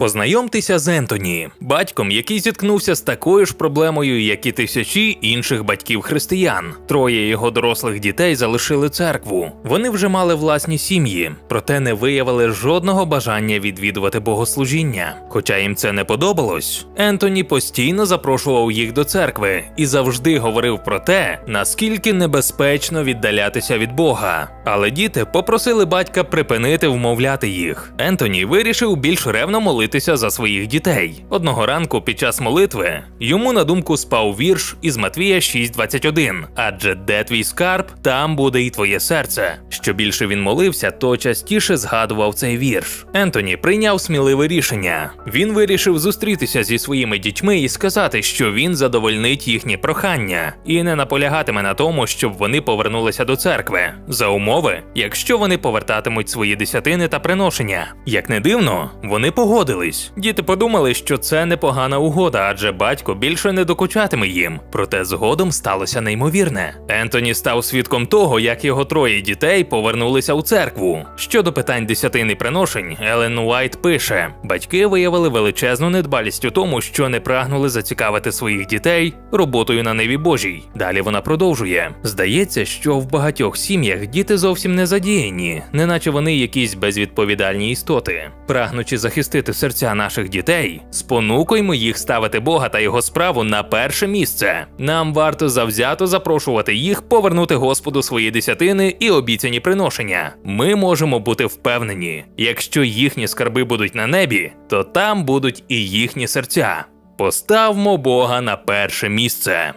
Познайомтеся з Ентоні, батьком, який зіткнувся з такою ж проблемою, як і тисячі інших батьків християн. Троє його дорослих дітей залишили церкву. Вони вже мали власні сім'ї, проте не виявили жодного бажання відвідувати богослужіння. Хоча їм це не подобалось, Ентоні постійно запрошував їх до церкви і завжди говорив про те, наскільки небезпечно віддалятися від Бога. Але діти попросили батька припинити вмовляти їх. Ентоні вирішив більш ревно молитися за своїх дітей. Одного ранку під час молитви йому на думку спав вірш із Матвія 6.21 Адже де твій скарб, там буде і твоє серце. Що більше він молився, то частіше згадував цей вірш. Ентоні прийняв сміливе рішення. Він вирішив зустрітися зі своїми дітьми і сказати, що він задовольнить їхні прохання і не наполягатиме на тому, щоб вони повернулися до церкви за умови, якщо вони повертатимуть свої десятини та приношення. Як не дивно, вони погодились. Діти подумали, що це непогана угода, адже батько більше не докучатиме їм. Проте згодом сталося неймовірне. Ентоні став свідком того, як його троє дітей повернулися у церкву. Щодо питань десятини приношень, Елен Уайт пише: батьки виявили величезну недбалість у тому, що не прагнули зацікавити своїх дітей роботою на ниві Божій. Далі вона продовжує: здається, що в багатьох сім'ях діти зовсім не задіяні, неначе вони якісь безвідповідальні істоти. Прагнучи захистити серця наших дітей, спонукуймо їх ставити Бога та його справу на перше місце. Нам варто завзято запрошувати їх повернути Господу свої десятини і обіцяні приношення. Ми можемо бути впевнені, якщо їхні скарби будуть на небі, то там будуть і їхні серця. Поставмо Бога на перше місце.